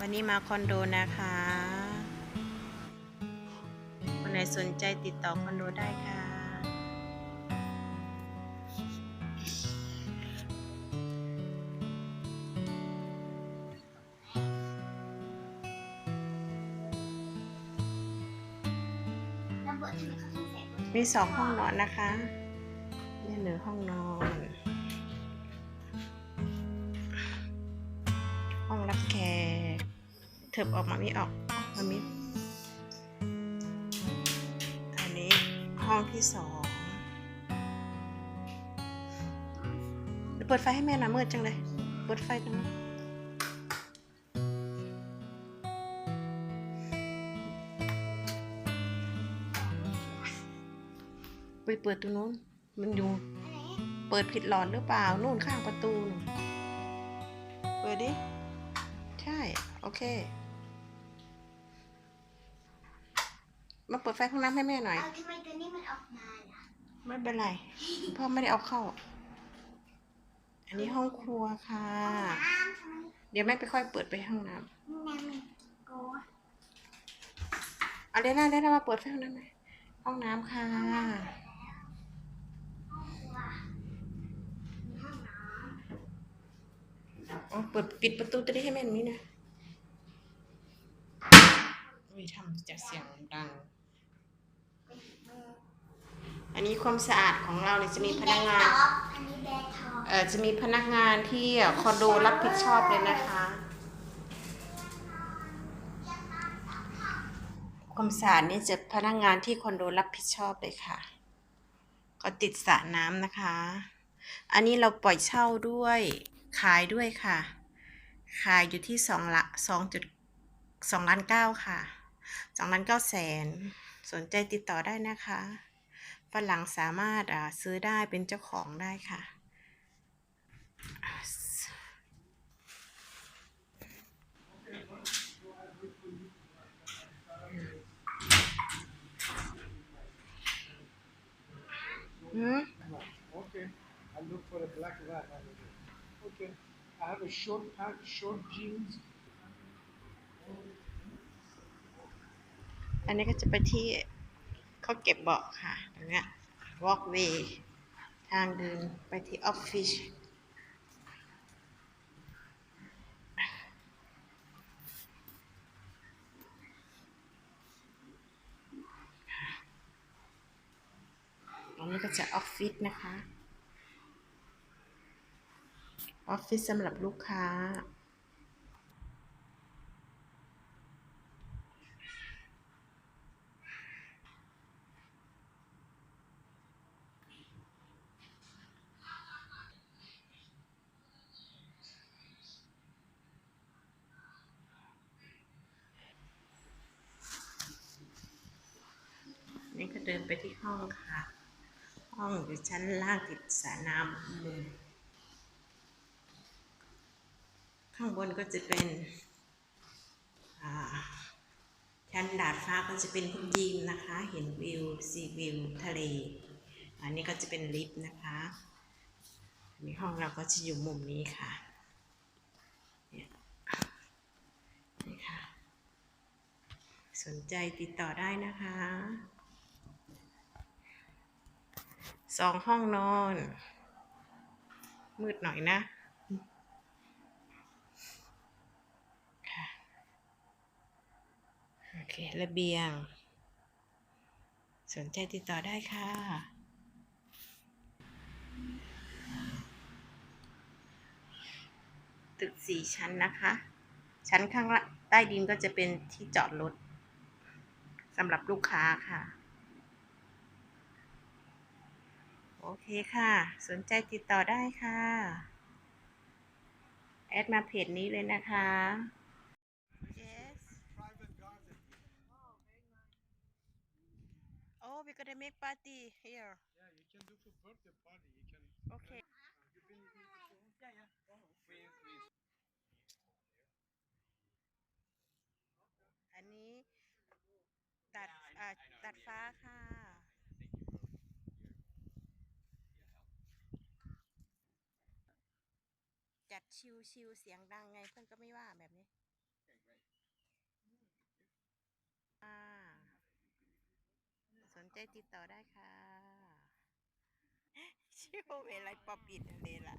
วันนี้มาคอนโดนะคะ คนไหนสนใจติดต่อคอนโดได้ค่ะ มีสองห้องนอนนะคะนี่หนึ่งห้องนอน ห้องรับแข ถิบออกมาไม่ออกมามิอันนี้ห้องที่สองเดี๋ยวเปิดไฟให้แม่หน่อยมืดจังเลย เปิดไฟตรงนั้นไปเปิดตรงนู้น มันอยู่อะไรเปิดผิดหลอดหรือเปล่า นู่นข้างประตูนู่นเปิดดิ ใช่ โอเค มาเปิดไฟข้างน้ำให้แม่หน่อย เอาทำไมตัวนี้มันออกมาล่ะไม่เป็นไร พ่อไม่ได้เอาเข้า อันนี้ห้องครัวค่ะ น้ำทำไมเดี๋ยวแม่ไปค่อยเปิดไปห้องน้น้ำมันโกะำเอาเดี๋ยวนะเดี๋ยวนะมาเปิดไฟห้องน้ำหน่อยห้องน้ำค่ะห้องครัวมีห้องน้อ๋อเปิดปิดประตูตัวนี้ให้แม่หน่อยนะอุ้ยทำจากเสียงดังำ อันนี้ความสะอาดของเราเนี่ยจะมีพนักงาน อันนี้แบร์ท็อปเอ่อจะมีพนักงานที่คอนโดรับผิดชอบเลยนะคะ ความสะอาดนี่จะพนักงานที่คอนโดรับผิดชอบเลยค่ะ ก็ติดสระน้ำนะคะ อันนี้เราปล่อยเช่าด้วยขายด้วยค่ะ ขายอยู่ที่สองละสองจุดสองล้านเก้าค่ะสองล้านเก้าแสนสนใจติดต่อได้นะคะฝ รั่งสามารถอ่าซื้อได้เป็นเจ้าของได้ค่ะหืม Okay, I'll look for a black van. Okay, I have a short pant, short jeans. อันนี้ก็จะไปที่ เขาเก็บเบาะค่ะตรงเนี้ย walkway ทางเดินไปที่ออฟฟิศอันนี้ก็จะออฟฟิศนะคะ ออฟฟิศสำหรับลูกค้า นี่ก็เดินไปที่ห้องค่ะ ห้องอยู่ชั้นล่างติดสระน้ำมุมข้างบนก็จะเป็นชั้นดาดฟ้าก็จะเป็นคุณยิมนะคะ เห็นวิวซีวิวทะเล อันนี้ก็จะเป็นลิฟต์นะคะอันนี้ห้องเราก็จะอยู่มุมนี้ค่ะนี่ค่ะ สนใจติดต่อได้นะคะ สองห้องนอน มืดหน่อยนะโอเคระเบียง สนใจติดต่อได้ค่ะตึกสี่ชั้นนะคะ ชั้นข้างละใต้ดินก็จะเป็นที่จอดรถสำหรับลูกค้าค่ะ โอเคค่ะ สนใจติดต่อได้ค่ะ แอดมาเพจนี้เลยนะคะ yes Private garden. oh we gonna make party here Yeah, you can do for birthday party. You can. okay You been here before? Yeah, yeah. Oh, please, please. อันนี้ตัดอ่าตัดฟ้าค่ะ ชิวๆเสียงดังไงเพื่อนก็ไม่ว่าแบบนี้สนใจติดต่อได้ค่ะชิวเวลาปอบอิดเลยล่ะ